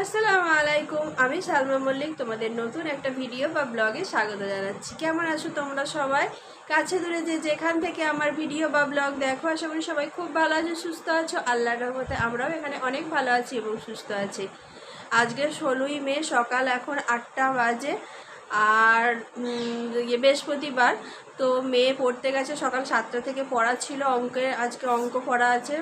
আসসালামু আলাইকুম, আমি সালমা মল্লিক, তোমাদের নতুন একটা ভিডিও বা ব্লগে স্বাগত জানাচ্ছি। কেমন আছো তোমরা সবাই? কাছে দূরে যে যেখান থেকে আমার ভিডিও বা ব্লগ দেখো, আশা করি সবাই খুব ভালো আছো, সুস্থ আছো। আল্লাহর রহমতে আমরাও এখানে অনেক ভালো আছি এবং সুস্থ আছি। আজকে ষোলোই মে, সকাল এখন আটটা বাজে। আর ইয়ে বৃহস্পতিবার, তো মেয়ে পড়তে গেছে সকাল সাতটা থেকে পড়া ছিল অঙ্কের আজকে অঙ্ক পড়া আছে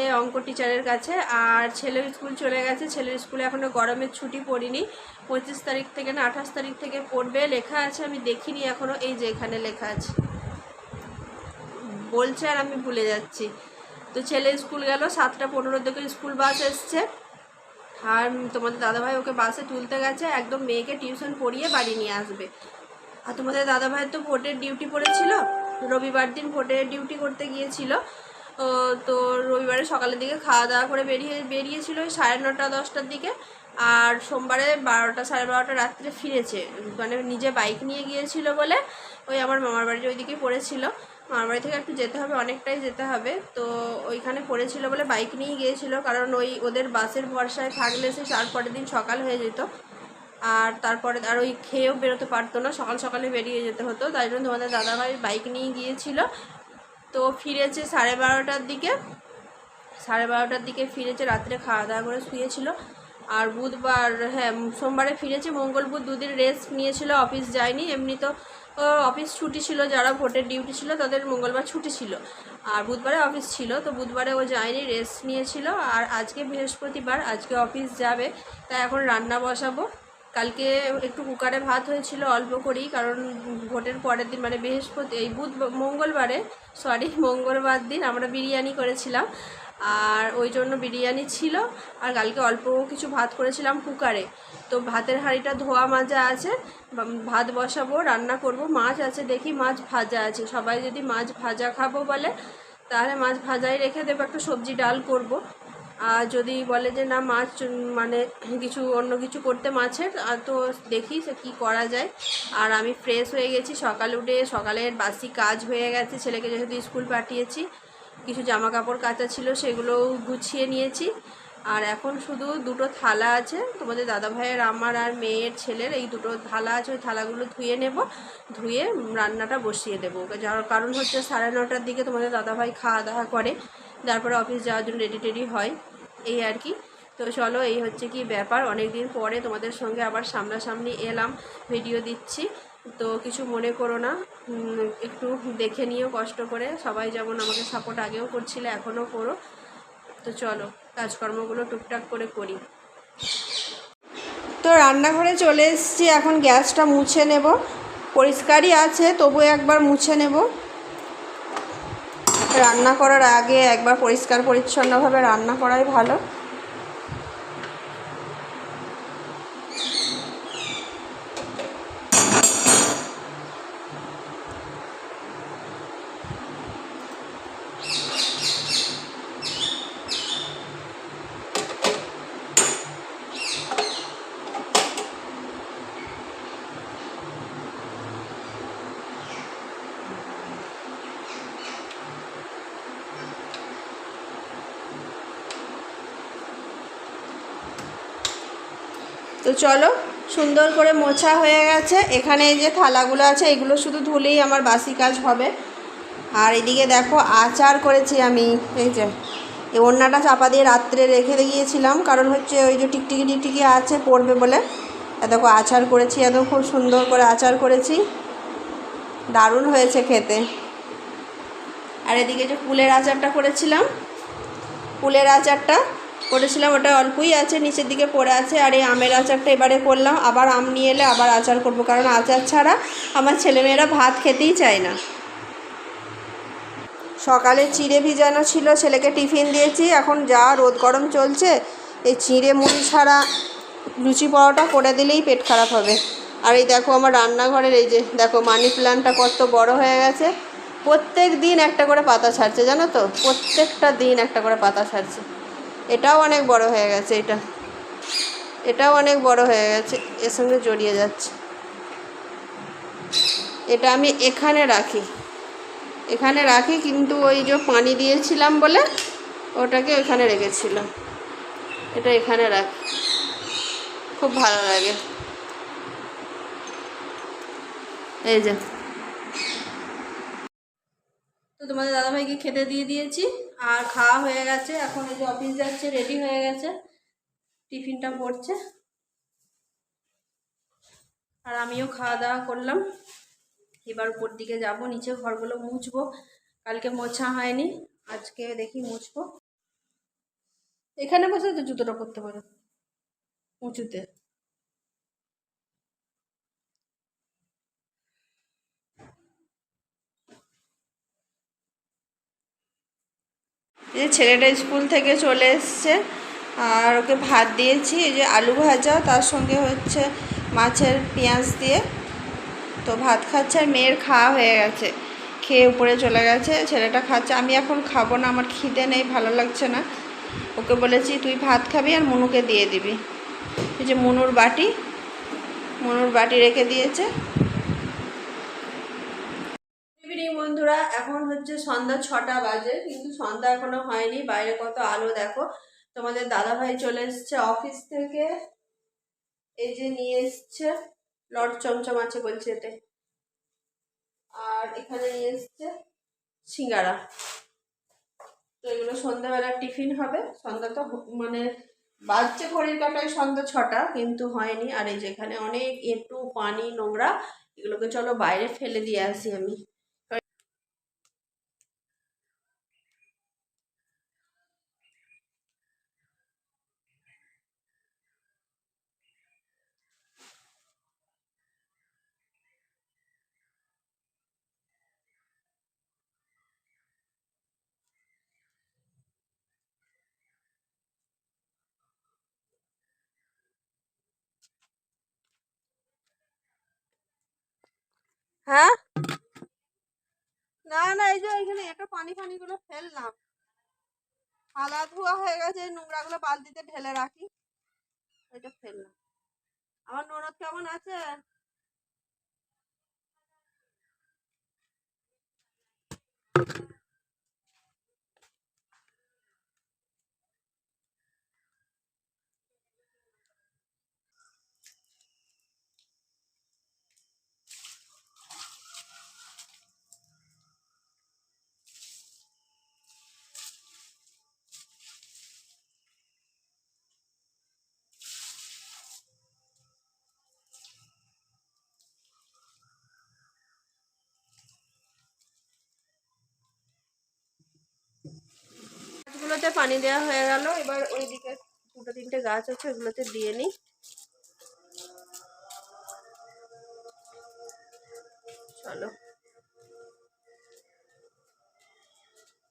এই অঙ্ক টিচারের কাছে, আর ছেলের স্কুল চলে গেছে, ছেলের স্কুলে এখনও গরমের ছুটি পড়িনি, পঁচিশ তারিখ থেকে না আঠাশ তারিখ থেকে পড়বে, লেখা আছে, আমি দেখিনি এখনও এই যে এখানে লেখা আছে। বলছে আর আমি ভুলে যাচ্ছি। তো ছেলে স্কুল গেল, সাতটা পনেরো দিকে স্কুল বাস এসছে আর তোমাদের দাদাভাই ওকে বাসে তুলতে গেছে, একদম মেয়েকে টিউশন পড়িয়ে বাড়ি নিয়ে আসবে। আর তোমাদের দাদাভাইয়ের তো ভোটের ডিউটি পড়েছিল, রবিবার দিন ভোটের ডিউটি করতে গিয়েছিল। তো রবিবারে সকালের দিকে খাওয়া দাওয়া করে বেরিয়ে, বেরিয়েছিল ওই সাড়ে নটা, দশটার দিকে। আর সোমবারে বারোটা, সাড়ে বারোটা রাত্রে ফিরেছে। মানে নিজে বাইক নিয়ে গিয়েছিল বলে ওই আমার মামার বাড়ির ওইদিকে পড়েছিল। মামার বাড়ি থেকে একটু যেতে হবে, অনেকটাই যেতে হবে। তো ওইখানে পড়েছিল বলে বাইক নিয়ে গিয়েছিল, কারণ ওই ওদের বাসের ভরসায় থাকলে সে তার পরের দিন সকাল হয়ে যেত। আর তারপরে আর ওই খেয়েও বেরোতে পারতো না, সকাল সকালে বেরিয়ে যেতে হতো। তাই জন্য তোমাদের দাদাভাই বাইক নিয়ে গিয়েছিল। তো ফিরেছে সাড়ে বারোটার দিকে। সাড়ে বারোটার দিকে ফিরেছে, রাত্রে খাওয়া দাওয়া করে শুয়েছিল। আর বুধবার হ্যাঁ সোমবারে ফিরেছে, মঙ্গল বুধ দুদিন রেস্ট নিয়েছিল অফিস যায়নি। এমনি তো অফিস ছুটি ছিল, যারা ভোটের ডিউটি ছিল, তাদের মঙ্গলবার ছুটি ছিল। আর বুধবারে অফিস ছিল, তো বুধবারে ও যায়নি রেস্ট নিয়েছিল। আর আজকে বৃহস্পতিবার, আজকে অফিস যাবে তাই এখন রান্না বসাবো। কালকে একটু কুকারে ভাত হয়েছিল, অল্প করেই, কারণ ভোটের পরের দিন মানে বৃহস্পতি, এই বুধ, মঙ্গলবারে সরি মঙ্গলবার দিন আমরা বিরিয়ানি করেছিলাম। আর ওই জন্য বিরিয়ানি ছিল। আর কালকে অল্প কিছু ভাত করেছিলাম কুকারে। তো ভাতের হাঁড়িটা ধোয়া মাজা আছে ভাত বসাবো, রান্না করব। মাছ আছে দেখি, মাছ ভাজা আছে। সবাই যদি মাছ ভাজা খাব বলে, তাহলে মাছ ভাজাই রেখে দেবো। একটা সবজি ডাল করব। আর যদি বলে যে না, মাছ মানে কিছু অন্য কিছু করতে মাছের তো দেখি সে কী করা যায়। আর আমি ফ্রেশ হয়ে গেছি, সকালে উঠে। সকালের বাসি কাজ হয়ে গেছে, ছেলেকে যেহেতু স্কুল পাঠিয়েছি। কিছু জামা কাপড় কাচা ছিল সেগুলোও গুছিয়ে নিয়েছি। আর এখন শুধু দুটো থালা আছে। তোমাদের দাদা ভাইয়ের আমার আর মেয়ের ছেলের এই দুটো থালা আছে, ওই থালাগুলো ধুয়ে নেব। ধুয়ে রান্নাটা বসিয়ে দেবো। যার কারণ হচ্ছে সাড়ে নটার দিকে তোমাদের দাদাভাই খাওয়া দাওয়া করে। তারপরে অফিস যাওয়ার জন্য রেডি টেডি হয়। এই আর কি। তো চলো, এই হচ্ছে কি ব্যাপার। অনেক দিন পরে তোমাদের সঙ্গে আবার সামনাসামনি এলাম ভিডিও দিচ্ছি। তো কিছু মনে করো না। একটু দেখে নিও কষ্ট করে। সবাই যেমন আমাকে সাপোর্ট আগেও করছিলে, এখনও করো। তো চলো, কাজকর্মগুলো টুকটাক করে করি। তো রান্নাঘরে চলে এসেছি, এখন গ্যাসটা মুছে নেব। পরিষ্কারই আছে তবু একবার মুছে নেব। রান্না করার আগে একবার পরিষ্কার পরিচ্ছন্নভাবে রান্না করাই ভালো। তো চলো, সুন্দর করে মোছা হয়ে গেছে। এখানে এই যে থালাগুলো আছে, এগুলো শুধু ধুলেই আমার বাসি কাজ হবে। আর এদিকে দেখো, আচার করেছি আমি। এই যে, এই ওড়নাটা চাপা দিয়ে রাত্রে রেখে গিয়েছিলাম কারণ হচ্ছে ওই যে টিকটিকি টিকটিকি আছে, পড়বে বলে। দেখো, আচার করেছি, এত খুব সুন্দর করে আচার করেছি। দারুণ হয়েছে খেতে। আর এদিকে যে কুলের আচারটা করেছিলাম কুলের আচারটা করেছিলাম ওটা অল্পই আছে, নিচের দিকে পড়ে আছে, আর এই আমের আচারটা এবারে করলাম। আবার আম নিয়ে এলে আবার আচার করব, কারণ আচার ছাড়া আমার ছেলেমেয়েরা ভাত খেতেই চায় না। সকালে চিড়ে ভিজানো ছিল, ছেলেকে টিফিন দিয়েছি, এখন যা রোদ গরম চলছে, এই চিড়ে মুড়ি ছাড়া লুচি পরোটা করে দিলেই পেট খারাপ হবে। আর এই দেখো আমার রান্নাঘরের এই যে, দেখো মানি প্ল্যান্টটা কত বড় হয়ে গেছে। প্রত্যেক দিন একটা করে পাতা ছাড়ছে, জানো তো? প্রত্যেকটা দিন একটা করে পাতা ছাড়ছে। এটাও অনেক বড় হয়ে গেছে, এটা। এটাও অনেক বড় হয়ে গেছে, এর সঙ্গে জড়িয়ে যাচ্ছে। এটা আমি এখানে রাখি। এখানে রাখি কিন্তু ওই যে পানি দিয়েছিলাম বলে ওটাকে ওখানে রেখেছিলাম। এটা এখানে রাখি। খুব ভালো লাগে। এই যে। তো তোমাদের দাদাভাইকে খেতে দিয়ে দিয়েছি। আর খাওয়া হয়ে গেছে। এখন এই যে অফিস যাচ্ছে রেডি হয়ে গেছে। টিফিনটা পড়ছে। আর আমিও খাওয়া দাওয়া করলাম। এবার উপর দিকে যাব, নিচে ঘরগুলো মুছবো। কালকে মোছা হয়নি, আজকে দেখি মুছবো। এখানে বসে তো জুতোটা পরতে পারো, উঁচুতে। যে ছেলেটা স্কুল থেকে চলে এসছে, আর ওকে ভাত দিয়েছি, এই যে আলু ভাজা, তার সঙ্গে হচ্ছে মাছের পেঁয়াজ দিয়ে। তো ভাত খাচ্ছে আর মেয়ের খাওয়া হয়ে গেছে, খেয়ে উপরে চলে গেছে, ছেলেটা খাচ্ছে। আমি এখন খাব না, আমার খিদে নেই, ভালো লাগছে না। ওকে বলেছি, তুই ভাত খাবি আর মনুকে দিয়ে দিবি। এই যে মনুর বাটি মনুর বাটি রেখে দিয়েছে। বন্ধুরা, এখন হচ্ছে সন্ধ্যা ছটা বাজে, কিন্তু সন্ধ্যা এখনও হয়নি। বাইরে কত আলো, দেখো। তোমাদের দাদা ভাই চলে এসছে অফিস থেকে। এই যে নিয়ে এসছে, লট চমচম আছে বলছে এতে। আর এখানে নিয়ে এসছে সিঙ্গারা। তো এগুলো সন্ধ্যাবেলার টিফিন হবে। সন্ধ্যা তো মানে বাজছে ঘড়ির কাটায় সন্ধ্যা ছটা, কিন্তু হয়নি। আর এই যেখানে অনেক একটু পানি, নোংরা, এগুলোকে চলো বাইরে ফেলে দিয়ে আসি আমি। হ্যাঁ? না না, এই যে এখানে একটা পানি ফানিগুলো ফেললাম। থালা ধোয়া হয়ে গেছে, এই নোংরাগুলো বালতিতে ঢেলে রাখি। এটা ফেললাম। আমার ননদ কেমন আছে? গাছগুলোতে পানি দেওয়া হয়ে গেল। এবার ওইদিকে দুটো তিনটে গাছ আছে, ওগুলোতে দিয়ে নিই। চলো।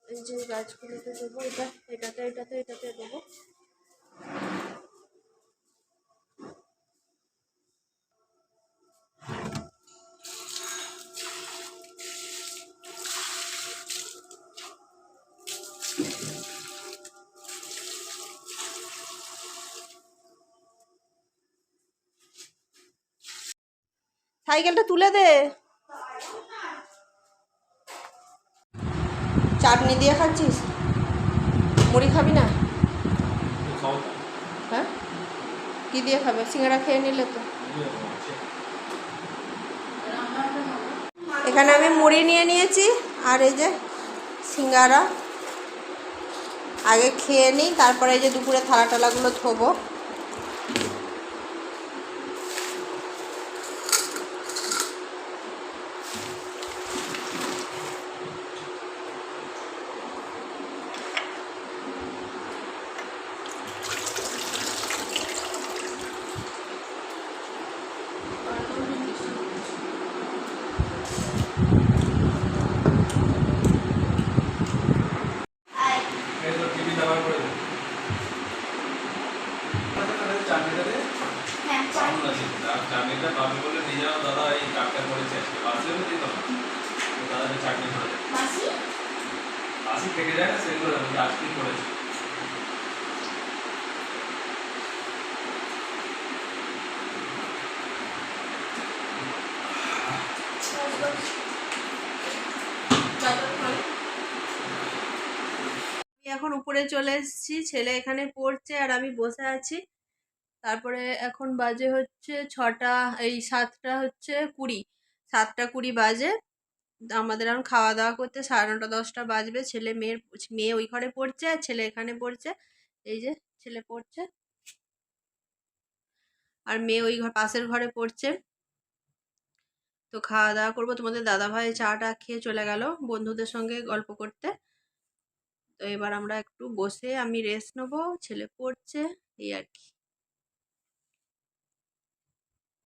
এই যে গাছগুলোতে দেবো, এটা, এটাতে এটাতে এটাতে দেবো। সাইকেলটা তুলে দে। চাটনি দিয়ে খাচ্ছিস? মুড়ি খাবি না? হ্যাঁ? কি দিয়ে খাবে? সিঙ্গারা খেয়ে নিলে তো। এখানে আমি মুড়ি নিয়ে নিয়েছি, আর এই যে সিঙ্গারা। আগে খেয়ে নিই, তারপরে এই যে দুপুরে থালা টালাগুলো ধোবো টিভি ব্যবহার করে দিন চাটনিটা দে সামনে আছে নিয়ে দাদা এই কাকটা করেছে আজকে বাসে দিত না দাদা যে চাটনি করে বাসি থেকে যায় না সেগুলো আমি আজকে করেছে আমি এখন উপরে চলে এসেছি ছেলে এখানে পড়ছে আর আমি বসে আছি। তারপরে এখন বাজে হচ্ছে ছটা, এই সাতটা হচ্ছে কুড়ি। সাতটা কুড়ি বাজে। আমাদের এখন খাওয়া দাওয়া করতে সাড়ে নটা, দশটা বাজবে। ছেলে মেয়ের, মেয়ে ওই ঘরে পড়ছে আর ছেলে এখানে পড়ছে। এই যে ছেলে পড়ছে। আর মেয়ে ওই ঘর, পাশের ঘরে পড়ছে। তো খাওয়া দাওয়া করব। তোমাদের দাদাভাই চাটা খেয়ে চলে গেল বন্ধুদের সঙ্গে গল্প করতে। তো এবার আমরা একটু বসে আমি রেস্ট নেব। ছেলে পড়ছে, এই আর কি।